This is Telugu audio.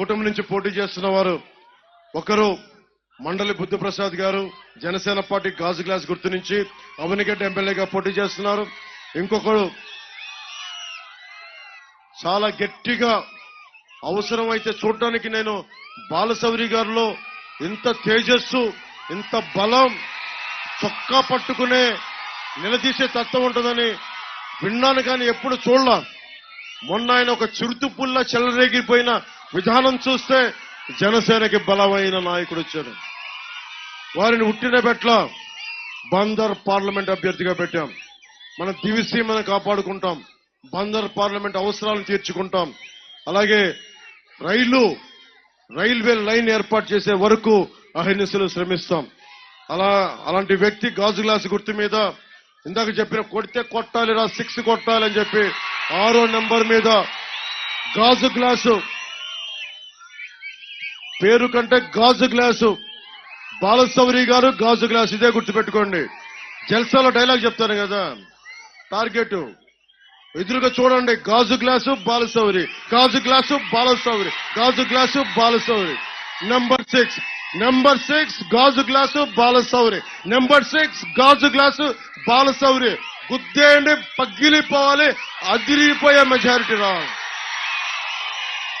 కూటమి నుంచి పోటీ చేస్తున్న వారు ఒకరు మండలి బుద్ధప్రసాద్ గారు జనసేన పార్టీ గాజు గ్లాస్ గుర్తు నుంచి అవనిగడ్డ ఎమ్మెల్యేగా పోటీ చేస్తున్నారు. ఇంకొకరు చాలా గట్టిగా అవసరమైతే చూడటానికి నేను బాలసౌరి గారిలో ఇంత తేజస్సు ఇంత బలం చొక్కా పట్టుకునే నిలదీసే తత్వం ఉంటుందని విన్నాను కానీ ఎప్పుడు చూడలా. మొన్న ఆయన ఒక చిరుతుపుల్ల చెలరేగిపోయిన విధానం చూస్తే జనసేనకి బలమైన నాయకుడు వచ్చారు వారిని ఉట్టిన పెట్ల బందర్ పార్లమెంట్ అభ్యర్థిగా పెట్టాం. మన దివిసీమను కాపాడుకుంటాం. బందర్ పార్లమెంట్ అవసరాలను తీర్చుకుంటాం. అలాగే రైలు రైల్వే లైన్ ఏర్పాటు చేసే వరకు అహింసలు శ్రమిస్తాం. అలా అలాంటి వ్యక్తి గాజు గ్లాసు గుర్తు మీద ఇందాక చెప్పిన కొడితే కొట్టాలి రా సిక్స్ కొట్టాలి అని చెప్పి ఆరో నెంబర్ మీద గాజు గ్లాసు. పేరు కంటే గాజు గ్లాసు. బాలసౌరి గారు గాజు గ్లాస్ ఇదే గుర్తుపెట్టుకోండి. జల్సాలో డైలాగ్ చెప్తాను కదా. టార్గెట్. ఎదురుగా చూడండి గాజు గ్లాసు బాలసౌరి. గాజు గ్లాసు బాలసౌరి. గాజు glass Balashowry. Number six number six గాజు గ్లాసు బాలసౌరి. నెంబర్ సిక్స్ గాజు గ్లాసు బాలసౌరి. గుద్దేయండి పగిలిపోవాలి అదిరిపోయే మెజారిటీ రావాలి.